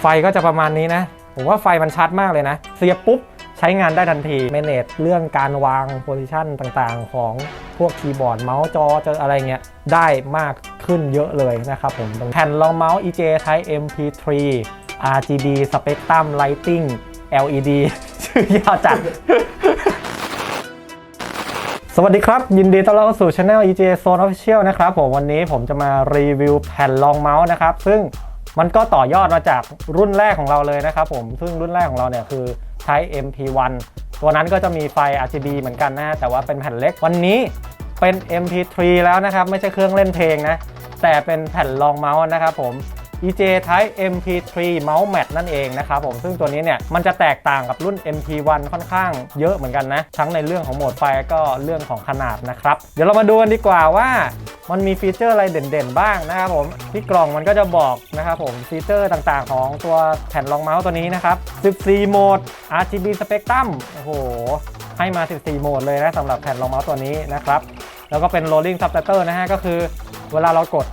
ไฟก็จะประมาณนี้นะ ผมว่าไฟมันชัดมากเลยนะ เสียบปุ๊บใช้งานได้ทันทีเมเนจเรื่องการวางโพซิชันต่างๆ ของพวกคีย์บอร์ดเมาส์จอเจออะไรเงี้ยได้มากขึ้นเยอะเลยนะครับผมแผ่นรองเมาส์ EJ Type MP3 RGB Spectrum Lighting LED ชื่อยาวจัด สวัสดีครับ ยินดีต้อนรับสู่ช anel EJ Zone Official นะครับผมวันนี้ผมจะมารีวิวแผ่นรองเมาส์นะครับ ซึ่ง มันก็ต่อยอดมาจากรุ่นแรกของเราเลยนะครับผม ซึ่งรุ่นแรกของเราเนี่ยคือใช้ MP1 ตัวนั้นก็จะมีไฟ RGB เหมือนกันนะ แต่ว่าเป็นแผ่นเล็ก วันนี้เป็น MP3 แล้วนะครับ ไม่ใช่เครื่องเล่นเพลงนะ แต่เป็นแผ่นรองเมาส์นะครับผม EJ Type MP3 Mouse Mat นั่นเองนะครับผม ซึ่งตัวนี้เนี่ย มันจะแตกต่างกับรุ่น MP1 ค่อนข้างเยอะเหมือนกันนะ ทั้งในเรื่องของโหมดไฟก็เรื่องของขนาดนะครับ เดี๋ยวเรามาดูกันดีกว่าว่า มันมีฟีเจอร์อะไรเด่นๆ บ้างนะครับผมที่กล่องมันก็จะบอกนะครับผมฟีเจอร์ต่างๆ ของตัวแผ่นรองเมาส์ตัวนี้นะครับ 14 โหมด RGB Spectrum โอ้โห ให้มา 14 โหมดเลยนะสำหรับแผ่นรองเมาส์ตัวนี้นะครับ แล้วก็เป็น rolling subtitle นะฮะก็คือเวลาเรากด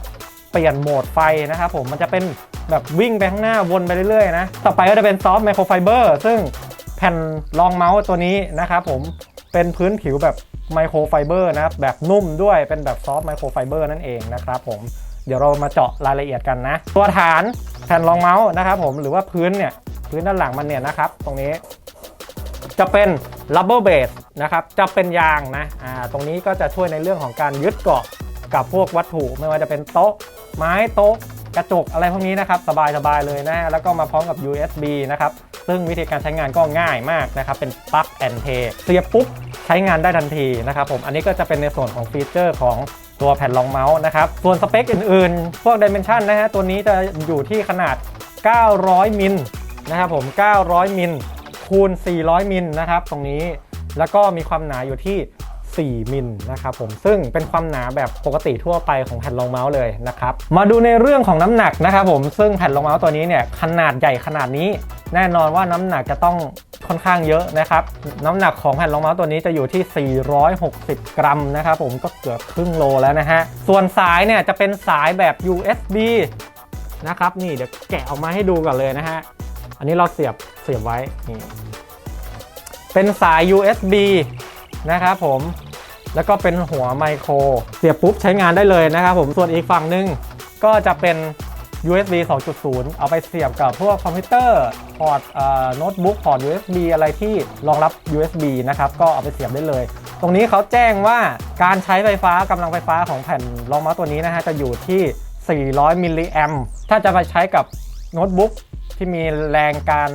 เปลี่ยนโหมดไฟนะครับผมมันจะเป็นแบบวิ่งไปข้างหน้าวนไปเรื่อยๆนะ ต่อไปก็จะเป็นซอฟต์ไมโครไฟเบอร์ซึ่งแผ่นรองเมาส์ตัวนี้นะครับผม เป็นพื้นผิวแบบไมโครไฟเบอร์นะครับ แบบนุ่มด้วยเป็นแบบซอฟต์ไมโครไฟเบอร์นั่นเองนะครับผมเดี๋ยวเรามาเจาะรายละเอียดกันนะ ตัวฐานแผ่นรองเมาส์นะครับผมหรือว่าพื้นเนี่ยพื้นด้านหลังมันเนี่ยนะครับ ตรงนี้ จะเป็น rubber base นะครับจะเป็นยางนะอ่าตรงนี้ก็จะช่วยในเรื่องของการยึดเกาะกับพวกวัตถุ ไม่ว่าจะเป็นโต๊ะ ไม้โต๊ะกระจกอะไรพวกนี้นะครับ สบายๆเลยนะแล้วก็มาพร้อมกับ USB นะครับ ซึ่งวิธีการใช้งานก็ง่ายมากนะครับ เป็น plug and play เสียบปุ๊บใช้งานได้ทันทีนะครับผม อันนี้ก็จะเป็นในส่วนของฟีเจอร์ของตัวแผ่นรองเมาส์นะครับ ส่วนสเปคอื่นๆ พวก dimension นะฮะ ตัวนี้จะอยู่ที่ขนาด 900 มิลนะครับผม 900 มิลคูณ 400 มิลนะครับ ตรงนี้ แล้วก็มีความหนาอยู่ที่ 4 มิลนะครับผมซึ่งเป็นความหนาแบบปกติทั่วไปของแผ่นรองเมาส์เลยนะครับมาดูในเรื่องของน้ำหนักนะครับผมซึ่งแผ่นรองเมาส์ตัวนี้เนี่ยขนาดใหญ่ขนาดนี้ แน่นอนว่าน้ำหนักจะต้องค่อนข้างเยอะนะครับน้ำหนักของแผ่นรองเมาส์ตัวนี้จะอยู่ที่ 460 กรัมนะครับผมก็เกือบครึ่งโลแล้วนะฮะส่วนสายเนี่ยจะเป็นสายแบบ USB นะครับนี่เดี๋ยวแกะออกมาให้ดูก่อนเลยนะฮะอันนี้เราเสียบเสียบไว้นี่เป็นสาย USB นะครับผม แล้วก็เป็นหัวไมโคร เสียบปุ๊บใช้งานได้เลยนะครับผมส่วนอีกฝั่งหนึงก็จะเป็น USB 2.0 เอาไปเสียบกับพวกคอมพิวเตอร์พอร์ตโน้ตบุ๊กพอร์ต USB อะไรที่รองรับ USB นะครับ ก็เอาไปเสียบได้เลย ตรงนี้เขาแจ้งว่าการใช้ไฟฟ้ากำลังไฟฟ้าของแผ่นรองเมาส์ตัวนี้นะฮะ จะอยู่ที่ 400 มิลลิแอมถ้าจะไปใช้กับโน้ตบุ๊กที่มีแรงการ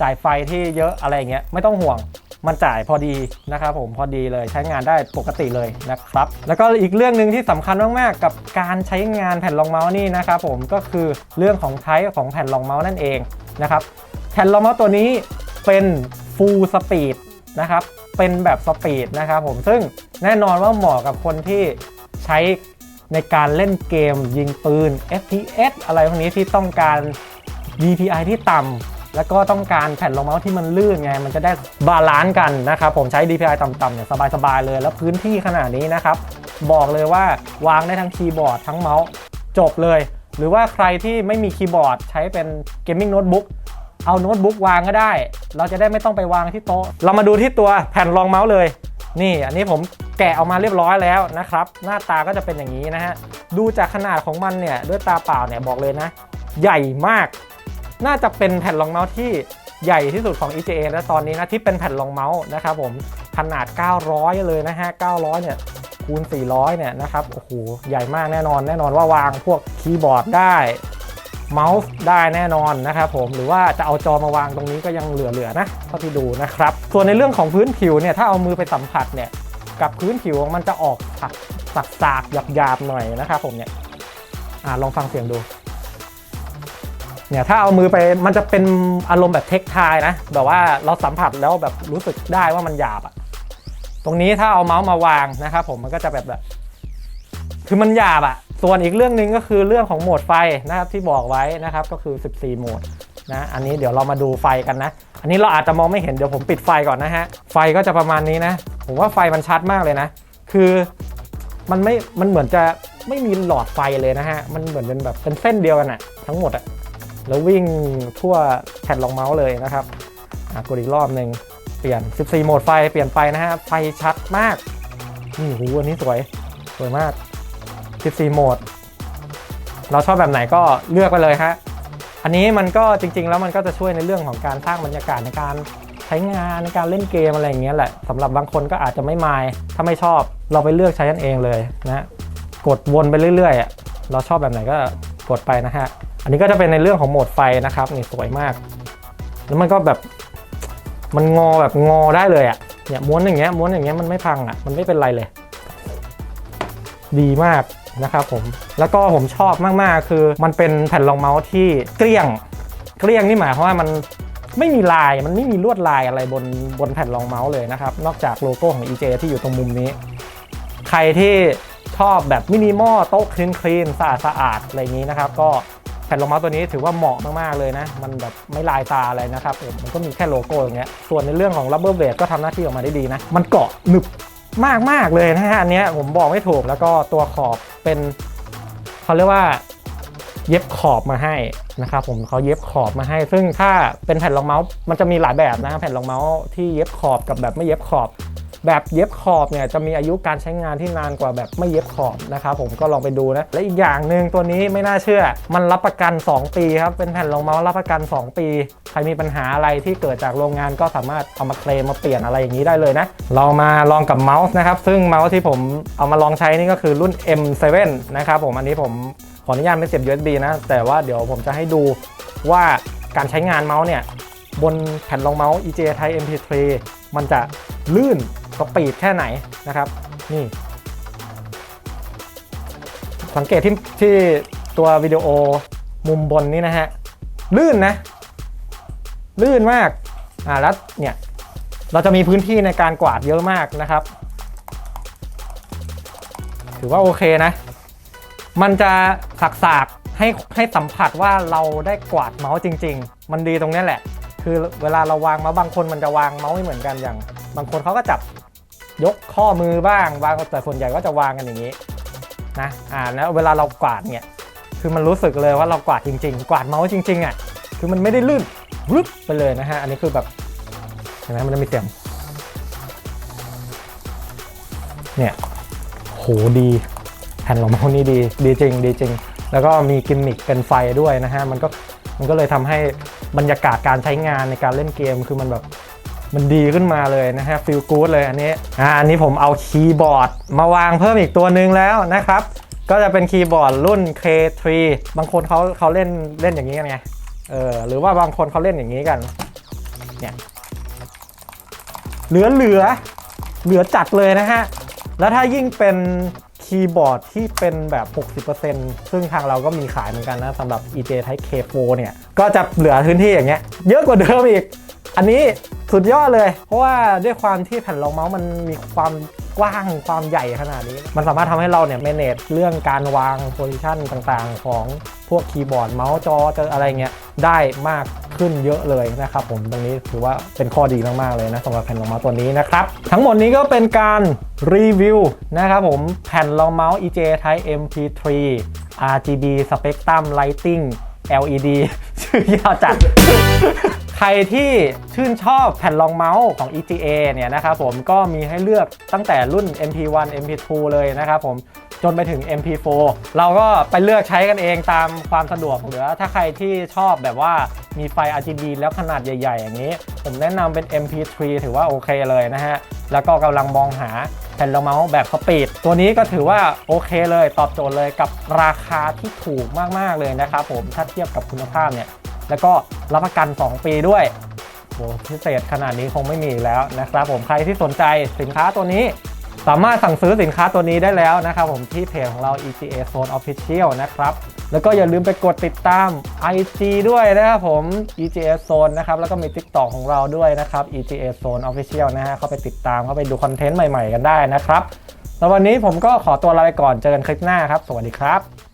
จ่ายไฟที่เยอะอะไรเงี้ยไม่ต้องห่วง มันจ่ายพอดีนะครับผมพอดีเลยใช้งานได้ปกติเลยนะครับ แล้วก็อีกเรื่องหนึ่งที่สำคัญมากๆ กับการใช้งานแผ่นรองเมาส์นี่นะครับผมก็คือเรื่องของไทป์ของแผ่นรองเมาส์นั่นเองนะครับแผ่นรองเมาส์ตัวนี้เป็น Full Speed นะครับเป็นแบบสปีดนะครับผมซึ่งแน่นอนว่าเหมาะกับคนที่ใช้ในการเล่นเกมยิงปืน FPS อะไรพวกนี้ที่ต้องการ DPI ที่ต่ำ แล้วก็ต้องการแผ่นรองเมาส์ที่มันลื่นไง มันจะได้บาลานซ์กันนะครับ ผมใช้ DPI ต่ำๆเนี่ยสบายๆเลย แล้วพื้นที่ขนาดนี้นะครับ บอกเลยว่าวางได้ทั้งคีย์บอร์ดทั้งเมาส์จบเลย หรือว่าใครที่ไม่มีคีย์บอร์ดใช้เป็นเกมมิ่งโน้ตบุ๊กเอาโน้ตบุ๊กวางก็ได้ เราจะได้ไม่ต้องไปวางที่โต๊ะ เรามาดูที่ตัวแผ่นรองเมาส์เลย นี่อันนี้ผมแกะออกมาเรียบร้อยแล้วนะครับ หน้าตาก็จะเป็นอย่างนี้นะฮะ ดูจากขนาดของมันเนี่ยด้วยตาเปล่าเนี่ยบอกเลยนะ ใหญ่มาก น่าจะเป็นแผ่นรองเมาส์ที่ใหญ่ที่สุดของ EJA และตอนนี้นะที่เป็นแผ่นรองเมาส์นะครับผมขนาด 900 เลยนะฮะ 900 เนี่ยคูณ 400 เนี่ยนะครับ โอ้โห ใหญ่มากแน่นอน แน่นอนว่าวางพวกคีย์บอร์ดได้ เมาส์ได้แน่นอนนะครับผม หรือว่าจะเอาจอมาวางตรงนี้ก็ยังเหลือๆนะ เท่าที่ดูนะครับ ส่วนในเรื่องของพื้นผิวเนี่ย ถ้าเอามือไปสัมผัสเนี่ย กับพื้นผิวมันจะออกสักสักสากหยาบๆหน่อยนะครับผมเนี่ย อ่าลองฟังเสียงดู เนี่ยถ้าเอามือไปมันจะเป็นอารมณ์แบบเทคทายนะ แบบว่าเราสัมผัสแล้วแบบรู้สึกได้ว่ามันหยาบอะตรงนี้ถ้าเอาเมาส์มาวางนะครับผมมันก็จะแบบแบบ คือมันหยาบอะส่วนอีกเรื่องหนึ่งก็คือเรื่องของโหมดไฟนะครับที่บอกไว้นะครับก็คือ 14 โหมดนะอันนี้เดี๋ยวเรามาดูไฟกันนะ อันนี้เราอาจจะมองไม่เห็นเดี๋ยวผมปิดไฟก่อนนะฮะไฟก็จะประมาณนี้นะ ผมว่าไฟมันชัดมากเลยนะ คือมันไม่มันเหมือนจะไม่มีหลอดไฟเลยนะฮะมันเหมือนเป็นแบบเป็นเส้นเดียวกันอะทั้งหมดอะ แล้ววิ่งทั่วแผ่นรองเมาส์เลยนะครับกดอีกรอบหนึ่งเปลี่ยน 14 โหมดไฟเปลี่ยนไปนะฮะไฟชัดมากนี่หูอันนี้สวยสวยมาก 14 โหมด เราชอบแบบไหนก็เลือกไปเลยฮะอันนี้มันก็จริง ๆ แล้วมันก็จะช่วยในเรื่องของการสร้างบรรยากาศในการใช้งานในการเล่นเกมอะไรอย่างเงี้ยแหละสำหรับบางคนก็อาจจะไม่มายถ้าไม่ชอบเราไปเลือกใช้กันเองเลยนะกดวนไปเรื่อยๆเราชอบแบบไหนก็ กดไปนะฮะ อันนี้ก็จะเป็นในเรื่องของโหมดไฟนะครับนี่สวยมาก แล้วมันก็แบบมันงอแบบงอได้เลยอะเนี่ยม้วนอย่างเงี้ยม้วนอย่างเงี้ยมันไม่พังอะมันไม่เป็นไรเลย ดีมากนะครับผม แล้วก็ผมชอบมากๆ คือมันเป็นแผ่นรองเมาส์ที่เกลี้ยง เกลี้ยงนี่หมายความว่ามันไม่มีลายมันไม่มีลวดลายอะไรบนบนแผ่นรองเมาส์เลยนะครับ นอกจากโลโก้ของ EJ ที่อยู่ตรงมุมนี้ ใครที่ ชอบแบบมินิมอลโต๊ะคลีนคลีนสะอาดสะอาดอะไรอย่างนี้นะครับก็แผ่นรองเมาส์ตัวนี้ถือว่าเหมาะมากๆเลยนะ มันแบบไม่ลายตาอะไรนะครับผมมันก็มีแค่โลโก้อย่างเงี้ยส่วนในเรื่องของ rubber b a d ก็ทำหน้าที่ออกมาได้ดีนะ มันเกาะหนึบมากมากเลยนะฮะอันเนี้ยผมบอกไม่ถูกแล้วก็ตัวขอบเป็นเขาเรียกว่าเย็บขอบมาให้นะครับผมเขาเย็บขอบมาให้ ซึ่งถ้าเป็นแผ่นรองเมาส์มันจะมีหลายแบบนะแผ่นรองเมาส์ที่เย็บขอบกับแบบไม่เย็บขอบ แบบเย็บขอบเนี่ยจะมีอายุการใช้งานที่นานกว่าแบบไม่เย็บขอบนะครับผมก็ลองไปดูนะ และอีกอย่างหนึ่งตัวนี้ไม่น่าเชื่อ มันรับประกัน 2 ปีครับ เป็นแผ่นรองเมาส์รับประกัน 2 ปี ใครมีปัญหาอะไรที่เกิดจากโรงงานก็สามารถเอามาเคลมมาเปลี่ยนอะไรอย่างนี้ได้เลยนะ เรามาลองกับเมาส์นะครับ ซึ่งเมาส์ที่ผมเอามาลองใช้นี่ก็คือรุ่น M7 นะครับผมอันนี้ผมขออนุญาตไม่เสียบ USB นะ แต่ว่าเดี๋ยวผมจะให้ดูว่าการใช้งานเมาส์เนี่ยบนแผ่นรองเมาส์ EJ Type MP3 มันจะลื่น สปีดแค่ไหนนะครับนี่ สังเกตที่ที่ตัววิดีโอมุมบนนี้นะฮะลื่นนะ ลื่นมากอ่าแล้วเนี่ยเราจะมีพื้นที่ในการกวาดเยอะมากนะครับ ถือว่าโอเคนะ มันจะสากๆให้ให้สัมผัสว่าเราได้กวาดเมาส์จริง ๆ มันดีตรงนี้แหละ คือเวลาเราวางเมาส์บางคนมันจะวางเมาส์ไม่เหมือนกันอย่าง บางคนเขาก็จับ ยกข้อมือบ้างบางแต่ส่วนใหญ่ก็จะวางกันอย่างนี้นะอ่าแล้วเวลาเรากวาดเนี่ยคือมันรู้สึกเลยว่าเรากวาดจริง ๆ กวาดเมาส์จริงๆอะคือมันไม่ได้ลื่นรึบไปเลยนะฮะอันนี้คือแบบเห็นไหมมันจะมีเสียงเนี่ยโหดีแผ่นรองเมาส์นี่ดีดีจริงดีจริง แล้วก็มีกิมมิคเป็นไฟด้วยนะฮะมันก็มันก็เลยทำให้บรรยากาศการใช้งานในการเล่นเกมคือมันแบบ มันดีขึ้นมาเลยนะฮะฟิลกู๊ดเลยอันนี้อ่าอันนี้ผมเอาคีย์บอร์ดมาวางเพิ่มอีกตัวหนึ่งแล้วนะครับ ก็จะเป็นคีย์บอร์ดรุ่น K3 บางคนเขาเขาเล่นเล่นอย่างนี้กันไงเออหรือว่าบางคนเขาเล่นอย่างนี้กันเนี่ยเหลือเหลือเหลือจัดเลยนะฮะ แล้วถ้ายิ่งเป็นคีย์บอร์ดที่เป็นแบบ 60%ซึ่งทางเราก็มีขายเหมือนกันนะสำหรับ EJ Type K4 เนี่ย ก็จะเหลือพื้นที่อย่างเงี้ย เยอะกว่าเดิมอีก อันนี้ สุดยอดเลย เพราะว่าด้วยความที่แผ่นรองเมาส์มันมีความกว้างความใหญ่ขนาดนี้ มันสามารถทำให้เราเนี่ย manage เรื่องการวางโพซิชันต่างๆ ของพวกคีย์บอร์ดเมาส์จอเจออะไรเงี้ยได้มากขึ้นเยอะเลยนะครับผมตรงนี้ถือว่าเป็นข้อดีมาก ๆ เลยนะสำหรับแผ่นรองเมาส์ตัวนี้นะครับ ทั้งหมดนี้ก็เป็นการรีวิวนะครับผมแผ่นรองเมาส์ EJ Type MP3 RGB Spectrum Lighting LED ชื่อยาวจัด ใครที่ชื่นชอบแผ่นรองเมาส์ของ EGA เนี่ยนะครับผมก็มีให้เลือกตั้งแต่รุ่น MP1 MP2 เลยนะครับผมจนไปถึง MP4 เราก็ไปเลือกใช้กันเองตามความสะดวกหรือถ้าใครที่ชอบแบบว่ามีไฟ RGB แล้วขนาดใหญ่ ๆ อย่างนี้ ผมแนะนำเป็น MP3 ถือว่าโอเคเลยนะฮะ แล้วก็กำลังมองหาแผ่นรองเมาส์แบบสปีด ตัวนี้ก็ถือว่าโอเคเลยตอบโจทย์เลยกับราคาที่ถูกมาก ๆ เลยนะครับผมถ้าเทียบกับคุณภาพเนี่ย แล้วก็รับประกัน 2 ปีด้วยโหพิเศษขนาดนี้คงไม่มีแล้วนะครับ ผมใครที่สนใจสินค้าตัวนี้ สามารถสั่งซื้อสินค้าตัวนี้ได้แล้วนะครับผมที่เพจของเรา EGA Zone Official นะครับ แล้วก็อย่าลืมไปกดติดตาม IG ด้วยนะครับผม EGA Zone นะครับ แล้วก็มี TikTok ของเราด้วยนะครับ EGA Zone Official นะฮะเข้าไปติดตามเข้าไปดูคอนเทนต์ใหม่ๆ กันได้นะครับแล้ววันนี้ผมก็ขอตัวลาไปก่อนเจอกันคลิปหน้าครับ สวัสดีครับ